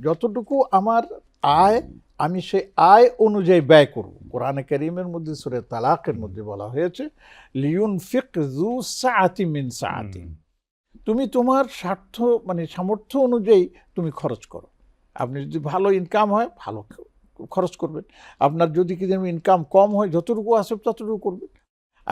যতটুকু আমার আয় আমি সেই আয় অনুযায়ী ব্যয় করব। কোরআনে করিমের মধ্যে সুরে তালাকের মধ্যে বলা হয়েছে লিউন ফিক জু সাআতি মিন সাআতি। তুমি তোমার স্বার্থ মানে সামর্থ্য অনুযায়ী তুমি খরচ করো। আপনি যদি ভালো ইনকাম হয় ভালো খরচ করবেন। আপনার যদি কি ইনকাম কম হয় যতটুকু আসে ততটুকু করবেন।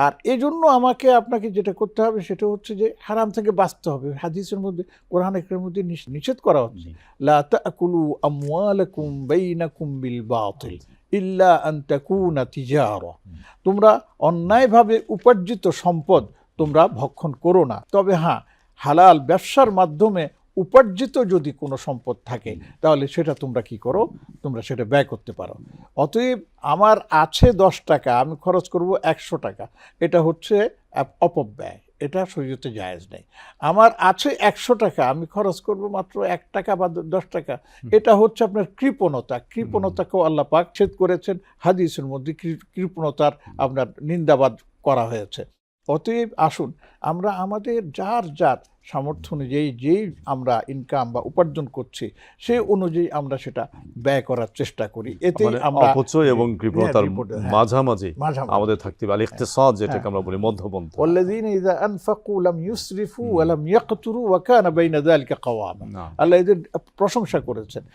আর এই জন্য আমাকে আপনাকে যেটা করতে হবে সেটা হচ্ছে যে হারাম থেকে বাঁচতে হবে। হাদিসের মধ্যে কোরআন একের মধ্যে নিষেধ করা হচ্ছে। লা তাকুলু আমওয়ালাকুম বাইনাকুম বিল বাতিল ইল্লা আন তাকুনা তিজারা। তোমরা অন্যায়ভাবে উপার্জিত সম্পদ তোমরা ভক্ষণ করো না। তবে হ্যাঁ হালাল ব্যবসার মাধ্যমে উপার্জিত যদি কোনো সম্পদ থাকে তাহলে সেটা তোমরা কি করো? তোমরা সেটা ব্যয় করতে পারো। অতএব আমার আছে দশ টাকা আমি খরচ করব একশো টাকা। এটা হচ্ছে অপব্যয়। এটা শরীরতে জায়েজ নেই। আমার আছে একশো টাকা আমি খরচ করব মাত্র এক টাকা বা দশ টাকা। এটা হচ্ছে আপনার কৃপণতা। কৃপণতাকেও আল্লাহ পাক ছেদ করেছেন। হাদিসের মধ্যে কৃপণতার আপনার নিন্দাবাদ করা হয়েছে। অতএব আসুন আমরা আমাদের যার যার সামর্থ্য অনুযায়ী যেই আমরা ইনকাম বা উপার্জন করছি সে অনুযায়ী আমরা সেটা ব্যয় করার চেষ্টা করি। এতে মানে আমরা অপচয় এবং হ্যাঁ, কৃপণতার হ্যাঁ। মাঝামাঝি আমাদের থাকতে পারে। হ্যাঁ। ইকতিসাদ যেটাকে আমরা বলি মধ্যপন্থ। আল্লাযীনা ইযা আনফাকু লাম ইউসরিফু ওয়া লাম ইয়াকতুরু ওয়া কানা বাইনা যালিকা কাওয়ামা। আল্লাহ এদের প্রশংসা করেছেন।